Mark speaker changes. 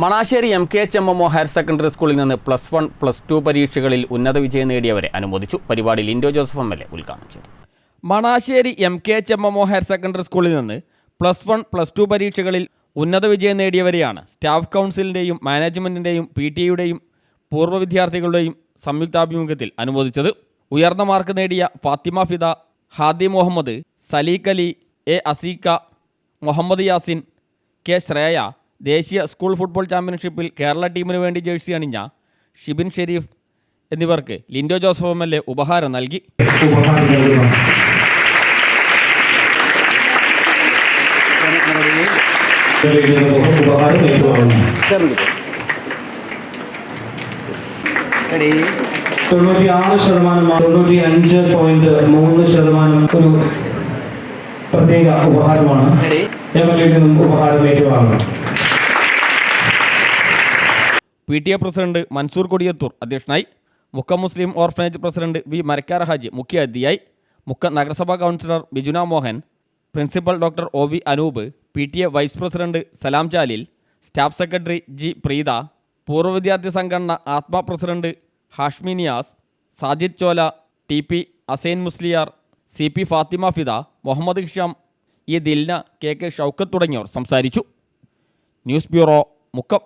Speaker 1: Manassery M K H M M O higher secondary സ്കൂളിൽ നിന്ന് plus one plus two പരീക്ഷകളിൽ ഉന്നത വിജയം നേടിയവരെ അനുമോദിച്ചു. പരിപാടി Lindo Joseph M L A ഉദ്ഘാടനം ചെയ്തു. Manassery M K H M M O higher secondary സ്കൂളിൽ നിന്ന് പ്ലസ് വൺ പ്ലസ് ടു പരീക്ഷകളിൽ ഉന്നത വിജയം നേടിയവരെയാണ് സ്റ്റാഫ് കൗൺസിലിന്റെയും മാനേജ്മെന്റിന്റെയും പി ടി യുടെയും പൂർവ വിദ്യാർത്ഥികളുടെയും സംയുക്താഭിമുഖ്യത്തിൽ അനുമോദിച്ചത്. ഉയർന്ന മാർക്ക് നേടിയ ഫാത്തിമ ഫിദ ഹാദി മുഹമ്മദ് സലീഖലി എ അസീക്ക മുഹമ്മദ് യാസിൻ കെ ശ്രേയ ദേശീയ സ്കൂൾ ഫുട്ബോൾ ചാമ്പ്യൻഷിപ്പിൽ കേരള ടീമിന് വേണ്ടി ജേഴ്സി അണിഞ്ഞ ഷിബിൻ ഷെരീഫ് എന്നിവർക്ക് Lindo Joseph M L A ഉപഹാരം നൽകി.
Speaker 2: ഉപഹാരം നൽകുന്നു ഉപഹാരം ഏറ്റുവാങ്ങുന്നു തൊണ്ണൂറ്റി ആറ് ശതമാനം തൊണ്ണൂറ്റി അഞ്ച് പോയിന്റ് മൂന്ന് ശതമാനം ഒരു പ്രത്യേക ഉപഹാരമാണ്. എം എൽ എയിൽ നിന്നും ഉപഹാരം
Speaker 1: P T A president Mansoor Kodiyathur അധ്യക്ഷനായി Mukkam Muslim orphanage president V Marakkar Haji മുഖ്യ അതിഥിയായി മുഖ നഗരസഭാ councillor Bijuna Mohan principal doctor O V Anoop P T A vice president Salam Jalil staff secretary G Preetha പൂർവ വിദ്യാർത്ഥി സംഘടന Athma president Hashmi Niyas Sajid Chola T P Asain Musliyar C P Fathima Fida Muhammad Hisham E Dilna K K Shoukath തുടങ്ങിയവർ സംസാരിച്ചു. News bureau Mukkam.